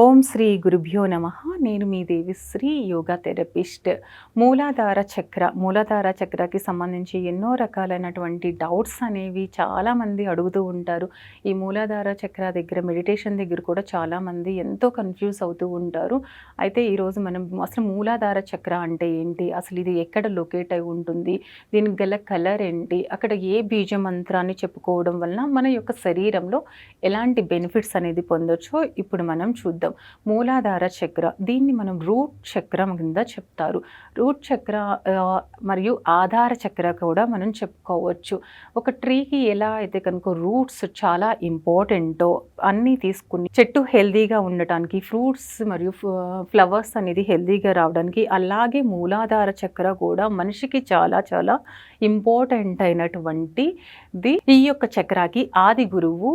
ఓం శ్రీ గురుభ్యో నమ. నేను మీ దేవి శ్రీ యోగా థెరపిస్ట్. మూలాధార చక్ర మూలాధార చక్రకి సంబంధించి ఎన్నో రకాలైనటువంటి డౌట్స్ అనేవి చాలామంది అడుగుతూ ఉంటారు. ఈ మూలాధార చక్ర దగ్గర మెడిటేషన్ దగ్గర కూడా చాలామంది ఎంతో కన్ఫ్యూజ్ అవుతూ ఉంటారు. అయితే ఈరోజు మనం అసలు మూలాధార చక్ర అంటే ఏంటి? అసలు ఇది ఎక్కడ లొకేట్ అయి ఉంటుంది? దీనికి గల కలర్ ఏంటి? అక్కడ ఏ బీజ మంత్రాన్ని చెప్పుకోవడం వలన మన యొక్క శరీరంలో ఎలాంటి బెనిఫిట్స్ అనేది పొందొచ్చో ఇప్పుడు మనం చూద్దాం. మూలాధార చక్ర దీన్ని మనం రూట్ చక్రం కింద చెప్తారు. రూట్ చక్ర మరియు ఆధార చక్ర కూడా మనం చెప్పుకోవచ్చు. ఒక ట్రీకి ఎలా అయితే కనుక రూట్స్ చాలా ఇంపార్టెంటో అన్నీ తీసుకుని చెట్టు హెల్దీగా ఉండటానికి ఫ్రూట్స్ మరియు ఫ్లవర్స్ అనేది హెల్దీగా రావడానికి అలాగే మూలాధార చక్ర కూడా మనిషికి చాలా చాలా ఇంపార్టెంట్ అయినటువంటి ఈ యొక్క చక్రాకి ఆది గురువు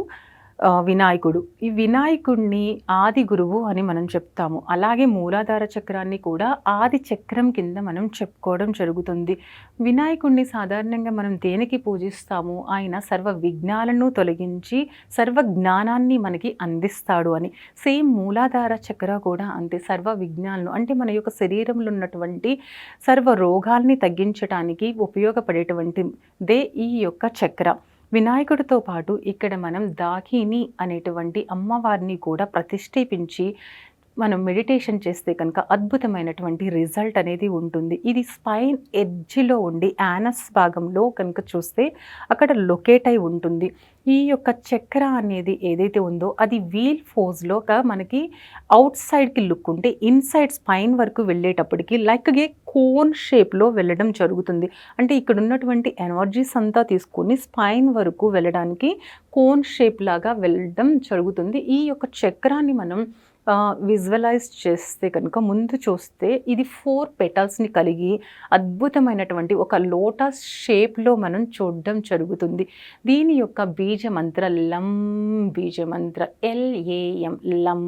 వినాయకుడు. ఈ వినాయకుడిని ఆది గురువు అని మనం చెప్తాము. అలాగే మూలాధార చక్రాన్ని కూడా ఆది చక్రం కింద మనం చెప్పుకోవడం జరుగుతుంది. వినాయకుడిని సాధారణంగా మనం దేనికి పూజిస్తాము? ఆయన సర్వ విఘ్నాలను తొలగించి సర్వ జ్ఞానాన్ని మనకి అందిస్తాడు అని. సేమ్ మూలాధార చక్ర కూడా అంతే సర్వ విఘ్నాలను. అంటే మన యొక్క శరీరంలో ఉన్నటువంటి సర్వ రోగాల్ని తగ్గించడానికి ఉపయోగపడేటువంటి దే ఈ యొక్క చక్ర. వినాయకుడితో పాటు ఇక్కడ మనం దాకిని అనేటువంటి అమ్మవారిని కూడా ప్రతిష్ఠించి మనం మెడిటేషన్ చేస్తే కనుక అద్భుతమైనటువంటి రిజల్ట్ అనేది ఉంటుంది. ఇది స్పైన్ ఎడ్జ్లో ఉండి యానస్ భాగంలో కనుక చూస్తే అక్కడ లొకేట్ అయి ఉంటుంది. ఈ యొక్క చక్ర అనేది ఏదైతే ఉందో అది వీల్ ఫోజ్లో మనకి అవుట్ సైడ్కి లుక్ ఉంటే ఇన్సైడ్ స్పైన్ వరకు వెళ్ళేటప్పటికి లైక్ ఏ కోన్ షేప్లో వెళ్ళడం జరుగుతుంది. అంటే ఇక్కడ ఉన్నటువంటి ఎనర్జీస్ అంతా తీసుకొని స్పైన్ వరకు వెళ్ళడానికి కోన్ షేప్ లాగా వెళ్ళడం జరుగుతుంది. ఈ యొక్క చక్రాన్ని మనం విజువలైజ్ చేస్తే కనుక ముందు చూస్తే ఇది ఫోర్ పెటల్స్ని కలిగి అద్భుతమైనటువంటి ఒక లోటస్ షేప్లో మనం చూడడం జరుగుతుంది. దీని యొక్క బీజమంత్ర లం బీజమంత్ర ఎల్ఏఎం లం.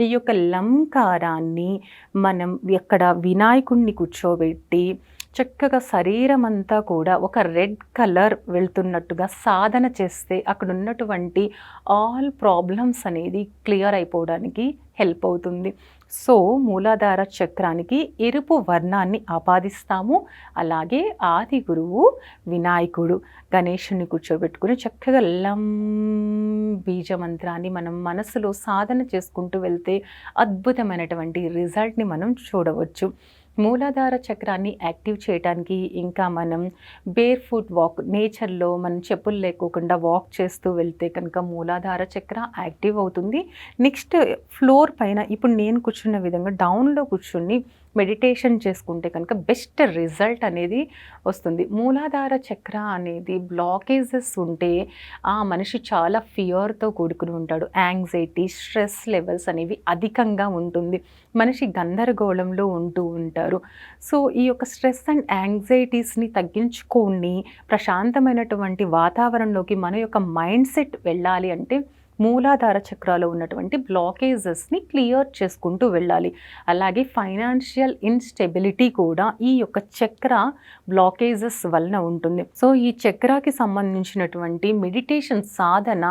ఈ యొక్క లంకారాన్ని మనం ఎక్కడ వినాయకుడిని కూర్చోబెట్టి చక్కగా శరీరం అంతా కూడా ఒక రెడ్ కలర్ వెళ్తున్నట్టుగా సాధన చేస్తే అక్కడ ఉన్నటువంటి ఆల్ ప్రాబ్లమ్స్ అనేది క్లియర్ అయిపోవడానికి హెల్ప్ అవుతుంది. సో మూలాధార చక్రానికి ఎరుపు వర్ణాన్ని ఆపాదిస్తాము. అలాగే ఆది గురువు వినాయకుడు గణేషుని కూర్చోబెట్టుకుని చక్కగా లం బీజ మంత్రాన్ని మనం మనసులో సాధన చేసుకుంటూ వెళ్తే అద్భుతమైనటువంటి రిజల్ట్ని మనం చూడవచ్చు. మూలాధార చక్రాన్ని యాక్టివ్ చేయడానికి ఇంకా మనం బేర్ ఫుట్ వాక్ నేచర్లో మనం చెప్పులు లేకోకుండా వాక్ చేస్తూ వెళ్తే కనుక మూలాధార చక్ర యాక్టివ్ అవుతుంది. నెక్స్ట్ ఫ్లోర్ పైన ఇప్పుడు నేను కూర్చున్న విధంగా డౌన్లో కూర్చుని మెడిటేషన్ చేసుకుంటే కనుక బెస్ట్ రిజల్ట్ అనేది వస్తుంది. మూలాధార చక్ర అనేది బ్లాకేజెస్ ఉంటే ఆ మనిషి చాలా ఫియర్తో కూడుకుని ఉంటాడు. యాంగ్జైటీ స్ట్రెస్ లెవెల్స్ అనేవి అధికంగా ఉంటుంది. మనిషి గందరగోళంలో ఉంటూ ఉంటారు. సో ఈ యొక్క స్ట్రెస్ అండ్ యాంగ్జైటీస్ని తగ్గించుకొని ప్రశాంతమైనటువంటి వాతావరణంలోకి మన యొక్క మైండ్ సెట్ వెళ్ళాలి అంటే మూలాధార చక్రాలో ఉన్నటువంటి బ్లాకేజెస్ని క్లియర్ చేసుకుంటూ వెళ్ళాలి. అలాగే ఫైనాన్షియల్ ఇన్స్టెబిలిటీ కూడా ఈ యొక్క చక్ర బ్లాకేజెస్ వలన ఉంటుంది. సో ఈ చక్రాకి సంబంధించినటువంటి మెడిటేషన్ సాధన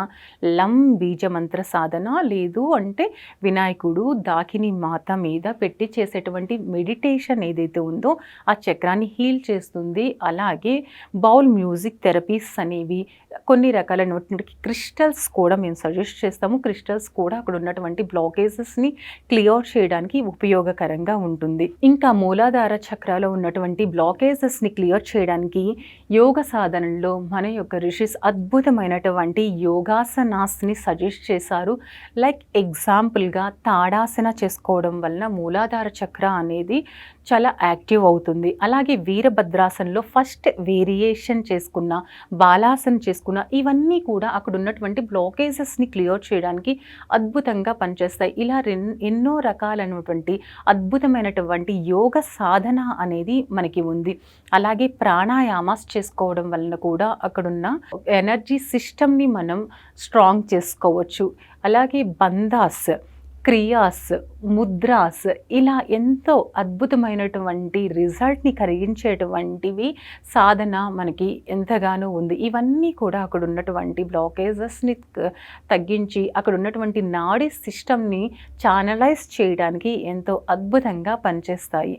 లం బీజమంత్ర సాధన లేదు అంటే వినాయకుడు దాకిని మాత మీద పెట్టి చేసేటువంటి మెడిటేషన్ ఏదైతే ఉందో ఆ చక్రాన్ని హీల్ చేస్తుంది. అలాగే బౌల్ మ్యూజిక్ థెరపీస్ అనేవి కొన్ని రకాలైనటువంటి క్రిస్టల్స్ కూడా మేము సజెస్ట్ చేస్తాము. క్రిస్టల్స్ కూడా అక్కడ ఉన్నటువంటి బ్లాకేజెస్ని క్లియర్ చేయడానికి ఉపయోగకరంగా ఉంటుంది. ఇంకా మూలాధార చక్రాలో ఉన్నటువంటి బ్లాకేజెస్ని క్లియర్ చేయడానికి యోగ సాధనలో మన యొక్క రిషిస్ అద్భుతమైనటువంటి యోగాసనాస్ని సజెస్ట్ చేశారు. లైక్ ఎగ్జాంపుల్గా తాడాసన చేసుకోవడం వలన మూలాధార చక్ర అనేది చాలా యాక్టివ్ అవుతుంది. అలాగే వీరభద్రాసనలో ఫస్ట్ వేరియేషన్ చేసుకున్న బాలాసన చేసుకున్న ఇవన్నీ కూడా అక్కడ ఉన్నటువంటి బ్లాకేజెస్ని క్లియర్ చేయడానికి అద్భుతంగా పనిచేస్తాయి. ఇలా ఎన్నో రకాలైనటువంటి అద్భుతమైనటువంటి యోగ సాధన అనేది మనకి ఉంది. అలాగే ప్రాణాయామాస్ చేసుకోవడం వలన కూడా అక్కడున్న ఎనర్జీ సిస్టమ్ని మనం స్ట్రాంగ్ చేసుకోవచ్చు. అలాగే బందాస్ క్రియాస్, ముద్రాస్ ఇలా ఎంతో అద్భుతమైనటువంటి రిజల్ట్‌ని కలిగించేటువంటివి సాధన మనకి ఎంతగానో ఉంది. ఇవన్నీ కూడా అక్కడ ఉన్నటువంటి బ్లాకేజెస్‌ని తగ్గించి అక్కడ ఉన్నటువంటి నాడీ సిస్టమ్‌ని ఛానలైజ్ చేయడానికి ఎంతో అద్భుతంగా పనిచేస్తాయి.